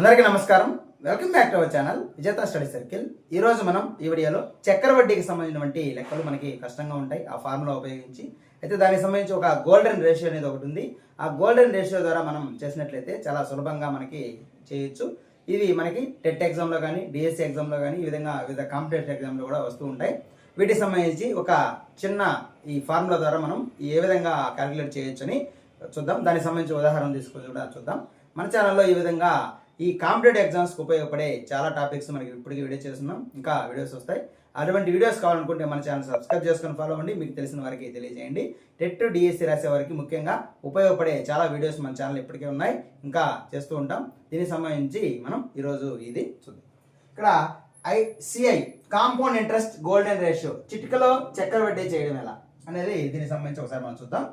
అందరికీ నమస్కారం. Welcome back to our channel Vijetha study circle ఈ రోజు మనం ఈ వీడియోలో చక్కెర వడ్డీకి సంబంధించినటువంటి లెక్కలు మనకి కష్టంగా ఉంటాయి. ఆ ఫార్ములా ఉపయోగించి. అయితే దానికి సంబంధించి ఒక గోల్డెన్ రేషియో అనేది ఒకటి ఉంది. ఆ గోల్డెన్ రేషియో ద్వారా మనం చేసినట్లయితే చాలా సులభంగా మనకి చేయొచ్చు. ఇవి మనకి టెట్ ఎగ్జామ్లో కానీ డిఎస్సి ఎగ్జామ్లో కానీ ఈ విధంగా వివిధ కాంపిటేటివ్ ఎగ్జామ్లో కూడా వస్తూ ఉంటాయి. వీటికి సంబంధించి ఒక చిన్న ఈ ఫార్ములా ద్వారా మనం ఏ విధంగా క్యాలిక్యులేట్ చేయొచ్చని చూద్దాం. దానికి సంబంధించి ఉదాహరణ తీసుకొని కూడా చూద్దాం. మన ఛానల్లో ఈ విధంగా ఈ కాంపిటేటివ్ ఎగ్జామ్స్కి ఉపయోగపడే చాలా టాపిక్స్ మనకి ఇప్పటికీ వీడియో చేస్తున్నాం. ఇంకా వీడియోస్ వస్తాయి. అటువంటి వీడియోస్ కావాలనుకుంటే మన ఛానల్ సబ్స్క్రైబ్ చేసుకొని ఫాలో అవ్వండి. మీకు తెలిసిన వారికి తెలియజేయండి. టెట్ డిఎస్సి రాసే వారికి ముఖ్యంగా ఉపయోగపడే చాలా వీడియోస్ మన ఛానల్ ఇప్పటికే ఉన్నాయి. ఇంకా చేస్తూ ఉంటాం. దీనికి సంబంధించి మనం ఈరోజు ఇది చూద్దాం. ఇక్కడ ICI compound interest golden ratio చిటికలో చక్కెర వడ్డీ చేయడం ఎలా అనేది దీనికి సంబంధించి ఒకసారి మనం చూద్దాం.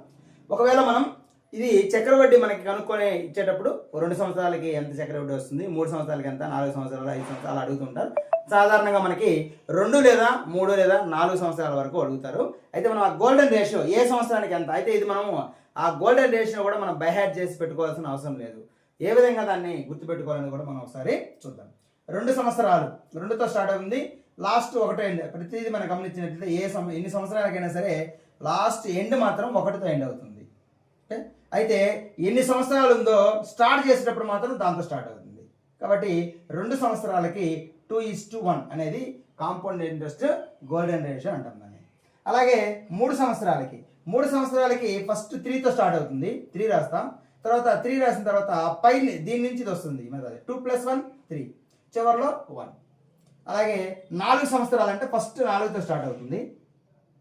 ఒకవేళ మనం ఇది చక్ర వడ్డీ మనకి కనుక్కొని ఇచ్చేటప్పుడు రెండు సంవత్సరాలకి ఎంత చక్ర వడ్డీ వస్తుంది? మూడు సంవత్సరాలకి ఎంత? నాలుగు సంవత్సరాలు? ఐదు సంవత్సరాలు అడుగుతుంటారు. సాధారణంగా మనకి రెండు లేదా మూడు లేదా నాలుగు సంవత్సరాల వరకు అడుగుతారు. అయితే మనం ఆ గోల్డెన్ రేషియో ఏ సంవత్సరానికి ఎంత? అయితే ఇది మనము ఆ గోల్డెన్ రేషియో కూడా మనం బైహాట్ చేసి పెట్టుకోవాల్సిన అవసరం లేదు. ఏ విధంగా దాన్ని గుర్తుపెట్టుకోవాలని కూడా మనం ఒకసారి చూద్దాం. రెండు సంవత్సరాలు. రెండుతో స్టార్ట్ అవుతుంది. లాస్ట్ ఒకటే ఎండ్. ప్రతిదీ మనం గమనించినట్లయితే ఏ సం ఎన్ని సంవత్సరాలకైనా సరే లాస్ట్ ఎండ్ మాత్రం ఒకటితో ఎండ్ అవుతుంది. ఓకే? అయితే ఎన్ని సంవత్సరాలు ఉందో స్టార్ట్ చేసేటప్పుడు మాత్రం దాంతో స్టార్ట్ అవుతుంది. కాబట్టి రెండు సంవత్సరాలకి టూ ఇస్ టు వన్ అనేది కాంపౌండ్ ఇంట్రెస్ట్ గోల్డెన్ రేషన్ అంటాం దాన్ని. అలాగే మూడు సంవత్సరాలకి మూడు సంవత్సరాలకి ఫస్ట్ త్రీతో స్టార్ట్ అవుతుంది. త్రీ రాస్తాం. తర్వాత త్రీ రాసిన తర్వాత పై దీని నుంచి వస్తుంది. టూ ప్లస్ వన్ త్రీ చివరిలో వన్ అలాగే నాలుగు సంవత్సరాలు అంటే ఫస్ట్ నాలుగుతో స్టార్ట్ అవుతుంది.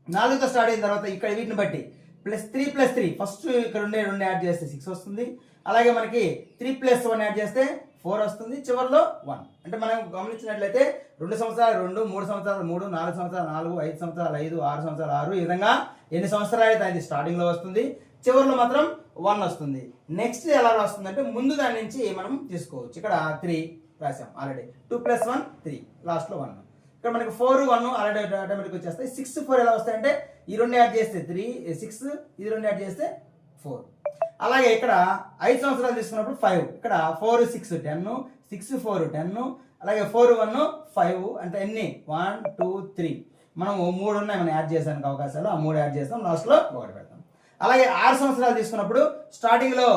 నాలుగుతో స్టార్ట్ అయిన తర్వాత ఇక్కడ వీటిని బట్టి plus three plus three. First ఇక్కడ ఉండే రెండు యాడ్ చేస్తే సిక్స్ వస్తుంది. అలాగే మనకి త్రీ ప్లస్ వన్ యాడ్ చేస్తే ఫోర్ వస్తుంది. చివరిలో వన్. అంటే మనం గమనించినట్లయితే రెండు సంవత్సరాలు రెండు మూడు సంవత్సరాలు మూడు నాలుగు సంవత్సరాలు నాలుగు ఐదు సంవత్సరాలు ఐదు ఆరు సంవత్సరాలు ఆరు. ఈ విధంగా ఎన్ని సంవత్సరాలు అయితే అది స్టార్టింగ్లో వస్తుంది. చివరిలో మాత్రం వన్ వస్తుంది. నెక్స్ట్ ఎలా వస్తుందంటే ముందు దాని నుంచి మనం తీసుకోవచ్చు. ఇక్కడ త్రీ రాసాం already two plus one three లాస్ట్లో వన్ ఇక్కడ మనకి ఫోర్ వన్ అలాంటి ఆటోమేటిక్ వచ్చేస్తాయి. సిక్స్ ఫోర్ ఎలా వస్తాయంటే ఈ రెండు యాడ్ చేస్తే త్రీ సిక్స్ ఇది రెండు యాడ్ చేస్తే ఫోర్ అలాగే ఇక్కడ ఐదు సంవత్సరాలు తీసుకున్నప్పుడు ఫైవ్ ఇక్కడ four six ten six four ten అలాగే ఫోర్ వన్ ఫైవ్ అంటే ఎన్ని? వన్ టూ త్రీ మనం మూడు ఉన్నాయి మనం యాడ్ చేసానికి అవకాశాలు. ఆ మూడు యాడ్ చేస్తాం లాస్ట్లో ఒకటి పెడతాం. అలాగే ఆరు సంవత్సరాలు తీసుకున్నప్పుడు స్టార్టింగ్లో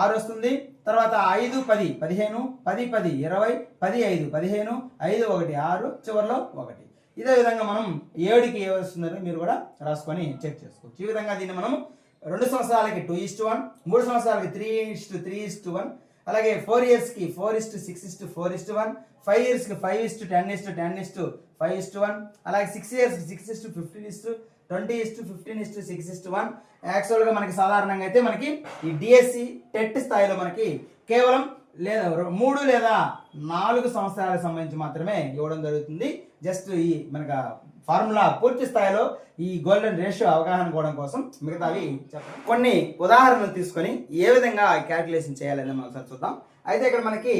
ఆరు వస్తుంది. తర్వాత ఐదు పది పదిహేను పది పది ఇరవై పది ఐదు పదిహేను ఐదు ఒకటి ఆరు చివరిలో ఒకటి ఇదే విధంగా మనం ఏడుకి ఏ వస్తుందని మీరు కూడా రాసుకొని చెక్ చేసుకోవచ్చు ఈ విధంగా దీన్ని మనం రెండు సంవత్సరాలకి టూ ఇస్ట్ వన్ మూడు సంవత్సరాలకి three is to three is to one అలాగే ఫోర్ ఇయర్స్కి four is to six is to four is to one five ఇయర్స్కి five is to ten is to ten is to five is to one అలాగే six ఇయర్స్కి six is to fifteen is to twenty is to fifteen is to six is to one యాక్చువల్గా మనకి సాధారణంగా అయితే మనకి ఈ DSC TET స్థాయిలో మనకి కేవలం లేదా మూడు లేదా నాలుగు సంవత్సరాలకు సంబంధించి మాత్రమే ఇవ్వడం జరుగుతుంది. జస్ట్ ఈ మనకు ఫార్ములా పూర్తి స్థాయిలో ఈ గోల్డెన్ రేషియో అవగాహన కోవడం కోసం మిగతావి చెప్పండి. కొన్ని ఉదాహరణలు తీసుకొని ఏ విధంగా క్యాల్కులేషన్ చేయాలని మనం ఒకసారి చూద్దాం. అయితే ఇక్కడ మనకి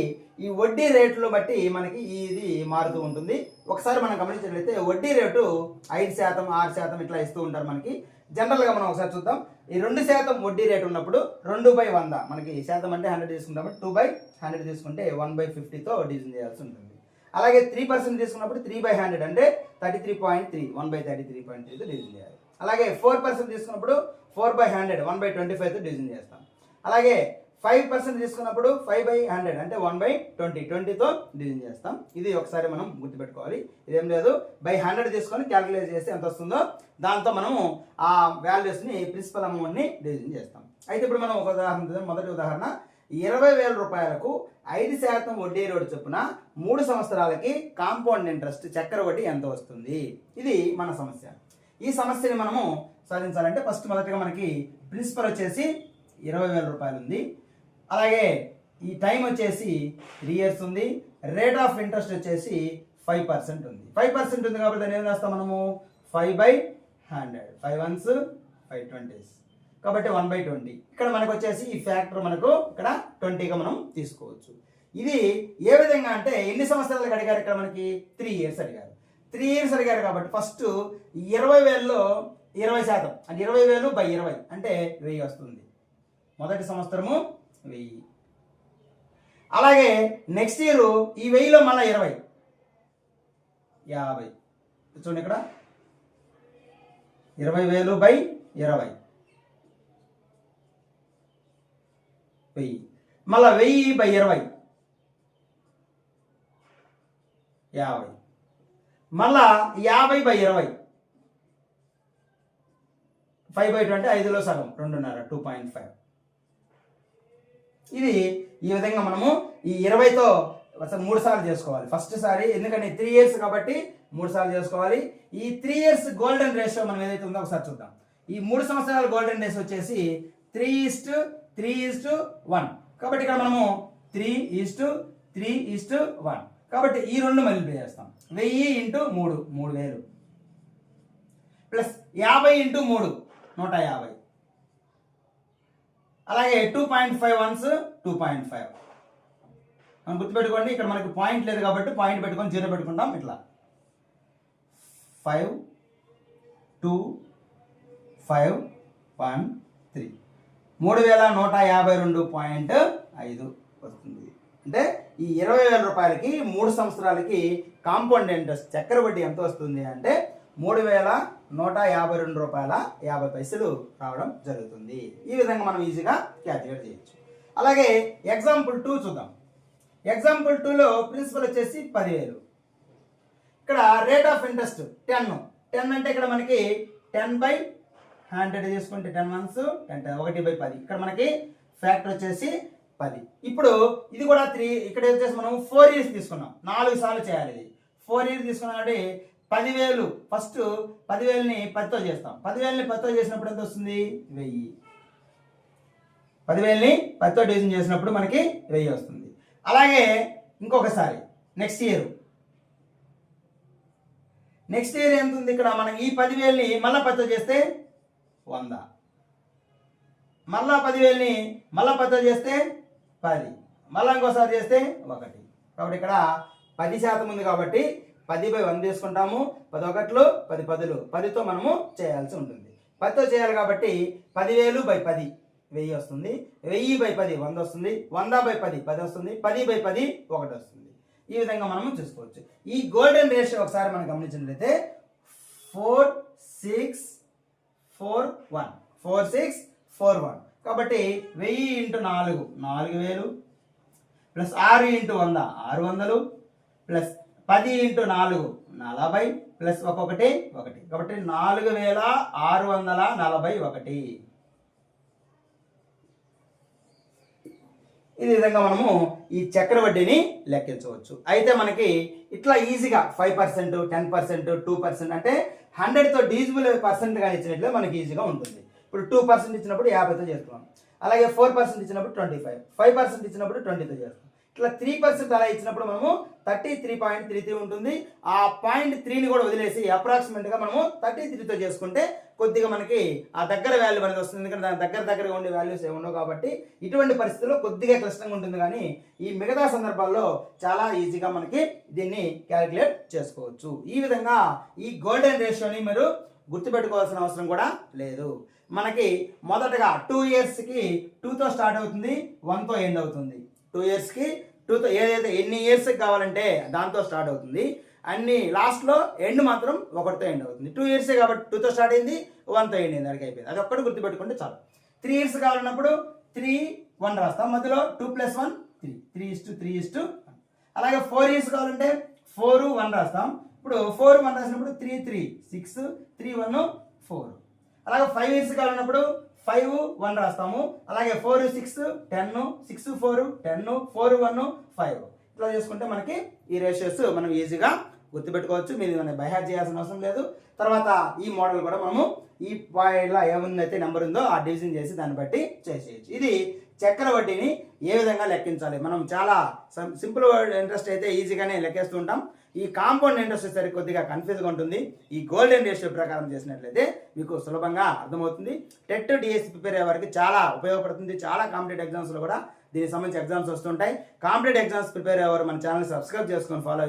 ఈ వడ్డీ రేట్లు బట్టి మనకి ఇది మారుతూ ఉంటుంది. ఒకసారి మనం గమనించినట్లయితే వడ్డీ రేటు ఐదు శాతం ఆరు శాతం ఇట్లా ఇస్తూ ఉంటారు మనకి. జనరల్గా మనం ఒకసారి చూద్దాం. ఈ రెండు శాతం వడ్డీ రేటు ఉన్నప్పుడు రెండు బై వంద మనకి శాతం అంటే హండ్రెడ్ తీసుకుంటాం టూ బై హండ్రెడ్ తీసుకుంటే వన్ బై ఫిఫ్టీతో డివిజన్ చేయాల్సి ఉంటుంది. అలాగే త్రీ పర్సెంట్ తీసుకున్నప్పుడు త్రీ బై హండ్రెడ్ అంటే thirty three point three one by thirty three point త్రీతో division చేయాలి. అలాగే ఫోర్ పర్సెంట్ తీసుకున్నప్పుడు four by hundred one by twenty ఫైవ్తో division చేస్తాం. అలాగే ఫైవ్ పర్సెంట్ తీసుకున్నప్పుడు ఫైవ్ బై హండ్రెడ్ అంటే వన్ బై ట్వంటీ ట్వంటీతో డివిజన్ చేస్తాం. ఇది ఒకసారి మనం గుర్తుపెట్టుకోవాలి. ఇదేం లేదు. బై హండ్రెడ్ తీసుకొని క్యాలిక్యులేట్ చేస్తే ఎంత వస్తుందో దాంతో మనము ఆ వాల్యూస్ని ప్రిన్సిపల్ అమౌంట్ని డివిజన్ చేస్తాం. అయితే ఇప్పుడు మనం ఒక ఉదాహరణ మొదటి ఉదాహరణ ఇరవై వేల రూపాయలకు ఐదు శాతం వడ్డీ రేటు చొప్పున మూడు సంవత్సరాలకి కాంపౌండ్ ఇంట్రెస్ట్ చక్కెర వడ్డీ ఎంత వస్తుంది? ఇది మన సమస్య. ఈ సమస్యని మనము సాధించాలంటే ఫస్ట్ మొదటిగా మనకి ప్రిన్సిపల్ వచ్చేసి ఇరవై వేల రూపాయలు ఉంది. అలాగే ఈ టైం వచ్చేసి త్రీ ఇయర్స్ ఉంది. రేట్ ఆఫ్ ఇంట్రెస్ట్ వచ్చేసి ఫైవ్ పర్సెంట్ ఉంది. ఫైవ్ పర్సెంట్ ఉంది కాబట్టి దాన్ని ఏం చేస్తాం మనము? Five by hundred. Five ones five twenties. కాబట్టి వన్ బై ట్వంటీ ఇక్కడ మనకు వచ్చేసి ఈ ఫ్యాక్టర్ మనకు ఇక్కడ ట్వంటీగా మనం తీసుకోవచ్చు. ఇది ఏ విధంగా అంటే ఎన్ని సంవత్సరాలకు అడిగారు ఇక్కడ మనకి? త్రీ ఇయర్స్ అడిగారు. త్రీ ఇయర్స్ అడిగారు కాబట్టి ఫస్ట్ ఇరవై వేలలో ఇరవై శాతం. అంటే ఇరవై వేలు బై ఇరవై. అంటే వెయ్యి వస్తుంది. మొదటి సంవత్సరము వెయ్యి. అలాగే నెక్స్ట్ ఇయర్ ఈ వెయ్యిలో మళ్ళీ ఇరవై. యాభై. చూడండి ఇక్కడ. ఇరవై వేలు బై ఇరవై. వెయ్యి. మళ్ళా వెయ్యి బై ఇరవై. యాభై. మళ్ళా యాభై బై ఇరవై. ఫైవ్ బై ట్వంటీ ఐదులో సగం రెండున్నర టూ పాయింట్ ఫైవ్. ఇది ఈ విధంగా మనము ఈ ఇరవైతో మూడు సార్లు చేసుకోవాలి. ఫస్ట్ సారి ఎందుకంటే త్రీ ఇయర్స్ కాబట్టి మూడు సార్లు చేసుకోవాలి. ఈ త్రీ ఇయర్స్ గోల్డెన్ రేషియో మనం ఏదైతే ఉందో ఒకసారి చూద్దాం. ఈ మూడు సంవత్సరాల గోల్డెన్ రేషియో వచ్చేసి three is to three is to one. కాబట్టి ఇక్కడ మనము three is to three is to one. కాబట్టి ఈ రెండు మళ్ళీ చేస్తాం వెయ్యి ఇంటూ మూడు మూడు వేలు. ప్లస్ యాభై ఇంటూ మూడు నూట యాభై. అలాగే two point five ones two point five. మనం గుర్తుపెట్టుకోండి ఇక్కడ మనకి పాయింట్ లేదు కాబట్టి పాయింట్ పెట్టుకొని జీరో పెట్టుకుంటాం ఇట్లా. Five two five one three. మూడు వేల నూట యాభై రెండు పాయింట్ ఐదు వస్తుంది. అంటే ఈ ఇరవై వేల రూపాయలకి మూడు సంవత్సరాలకి కాంపౌండ్ ఇంట్రెస్ట్ చక్కెర వడ్డీ ఎంత వస్తుంది అంటే మూడు వేల నూట యాభై రెండు రూపాయల యాభై పైసలు రావడం జరుగుతుంది. ఈ విధంగా మనం ఈజీగా క్యాల్కులేట్ చేయొచ్చు. అలాగే ఎగ్జాంపుల్ టూ చూద్దాం. ఎగ్జాంపుల్ టూలో ప్రిన్సిపల్ వచ్చేసి పదివేలు. ఇక్కడ rate of interest ten. Ten అంటే ఇక్కడ మనకి టెన్ బై హండ్రెడ్ తీసుకుంటే టెన్ మంత్స్ టెన్ ఒకటి బై పది. ఇక్కడ మనకి ఫ్యాక్టర్ వచ్చేసి పది. ఇప్పుడు ఇది కూడా త్రీ ఇక్కడ వచ్చేసి మనం ఫోర్ ఇయర్స్ తీసుకున్నాం. నాలుగు సార్లు చేయాలి ఇది. ఫోర్ ఇయర్స్ తీసుకున్నాం కాబట్టి పదివేలు. ఫస్ట్ పదివేలని పదితో చేస్తాం. పదివేలని పదితో చేసినప్పుడు ఎంత వస్తుంది? వెయ్యి. పదివేలని పదితో డివిజన్ చేసినప్పుడు మనకి వెయ్యి వస్తుంది. అలాగే ఇంకొకసారి నెక్స్ట్ ఇయర్ నెక్స్ట్ ఇయర్ ఎంత ఉంది? ఇక్కడ మనం ఈ పదివేలని మళ్ళీ పదితో చేస్తే వంద. మళ్ళా పదివేలని మళ్ళా పదితో చేస్తే పది. మళ్ళా ఇంకోసారి చేస్తే ఒకటి. కాబట్టి ఇక్కడ పది శాతం ఉంది కాబట్టి పది బై వంద తీసుకుంటాము. పది ఒకట్లు పది పదులు. పదితో మనము చేయాల్సి ఉంటుంది. పదితో చేయాలి కాబట్టి పదివేలు బై పది. వెయ్యి వస్తుంది. వెయ్యి బై పది వంద వస్తుంది. వంద బై పది పది వస్తుంది. పది బై పది ఒకటి వస్తుంది. ఈ విధంగా మనము చూసుకోవచ్చు. ఈ గోల్డెన్ రేషియో ఒకసారి మనం గమనించినట్లయితే four six four one. Four six four one. కాబట్టి వెయ్యి ఇంటూ నాలుగు నాలుగు వేలు. ప్లస్ ఆరు ఇంటూ వంద ఆరు వందలు. ప్లస్ పది ఇంటూ నాలుగు నలభై. ప్లస్ ఒక్కొక్కటి ఒకటి. కాబట్టి నాలుగు వేల ఆరు వందల నలభై ఒకటి. ఈ విధంగా మనము ఈ చక్ర వడ్డీని లెక్కించవచ్చు. అయితే మనకి ఇట్లా ఈజీగా five percent ten percent two percent అంటే హండ్రెడ్తో డీజిబుల్ పర్సెంట్గా ఇచ్చినట్లు మనకి ఈజీగా ఉంటుంది. ఇప్పుడు టూ పర్సెంట్ ఇచ్చినప్పుడు యాభైతో చేస్తున్నాం. అలాగే ఫోర్ పర్సెంట్ ఇచ్చినప్పుడు ట్వంటీ ఫైవ్ ఫైవ్ పర్సెంట్ ఇచ్చినప్పుడు ట్వంటీతో చేస్తాం ఇట్లా త్రీ పర్సెంట్ అలా ఇచ్చినప్పుడు మనము thirty three point three three ఉంటుంది. ఆ పాయింట్ త్రీని కూడా వదిలేసి అప్రాక్సిమేట్గా మనము థర్టీ త్రీతో చేసుకుంటే కొద్దిగా మనకి ఆ దగ్గర వాల్యూ అనేది వస్తుంది. ఎందుకంటే దాని దగ్గర దగ్గరగా ఉండే వాల్యూస్ ఏమి ఉండవు కాబట్టి ఇటువంటి పరిస్థితుల్లో కొద్దిగా క్లిష్టంగా ఉంటుంది కానీ ఈ మిగతా సందర్భాల్లో చాలా ఈజీగా మనకి దీన్ని క్యాలిక్యులేట్ చేసుకోవచ్చు. ఈ విధంగా ఈ గోల్డెన్ రేషియోని మీరు గుర్తుపెట్టుకోవాల్సిన అవసరం కూడా లేదు. మనకి మొదటగా టూ ఇయర్స్కి టూతో స్టార్ట్ అవుతుంది వన్తో ఎండ్ అవుతుంది. టూ ఇయర్స్కి టూతో ఏదైతే ఎన్ని ఇయర్స్కి కావాలంటే దాంతో స్టార్ట్ అవుతుంది. అన్ని లాస్ట్లో ఎండ్ మాత్రం ఒకటితో ఎండ్ అవుతుంది. టూ ఇయర్స్ కాబట్టి టూతో స్టార్ట్ అయింది వన్తో ఎండ్ అయింది అడిగి అయిపోయింది. అది ఒక్కటి గుర్తుపెట్టుకుంటే చాలు. త్రీ ఇయర్స్ కావాలన్నప్పుడు త్రీ వన్ రాస్తాం. మధ్యలో two plus one three three is three is అలాగే ఫోర్ ఇయర్స్ కావాలంటే ఫోర్ వన్ రాస్తాం. ఇప్పుడు ఫోర్ వన్ రాసినప్పుడు three three six three one four అలాగే ఫైవ్ ఇయర్స్ కావాలన్నప్పుడు ఫైవ్ వన్ రాస్తాము. అలాగే four six ten six four ten four one five. ఇట్లా చేసుకుంటే మనకి ఈ రేషియోస్ మనం ఈజీగా గుర్తుపెట్టుకోవచ్చు. మీరు మన బైహార్ చేయాల్సిన అవసరం లేదు. తర్వాత ఈ మోడల్ కూడా మనము ఈ పాయింట్లో ఏముందైతే నెంబర్ ఉందో ఆ డివిజన్ చేసి దాన్ని బట్టి చేసేయచ్చు. ఇది చక్కెర వడ్డీని ఏ విధంగా లెక్కించాలి? మనం చాలా సింపుల్ ఇంట్రెస్ట్ అయితే ఈజీగానే లెక్కేస్తూ ఉంటాం. ఈ కాంపౌండ్ ఇంట్రెస్ట్ వచ్చేసరికి కొద్దిగా కన్ఫ్యూజ్గా ఉంటుంది. ఈ గోల్డెన్ రేషియో ప్రకారం చేసినట్లయితే మీకు సులభంగా అర్థమవుతుంది. టెట్ డిఎస్సి ప్రిపేర్ అయ్యే వారికి చాలా ఉపయోగపడుతుంది. చాలా కాంపిటేటివ్ ఎగ్జామ్స్లో కూడా దీనికి సంబంధించి ఎగ్జామ్స్ వస్తుంటాయి. కాంపిటేటివ్ ఎగ్జామ్స్ ప్రిపేర్ అయ్యేవారు మన ఛానల్ సబ్స్క్రైబ్ చేసుకొని ఫాలో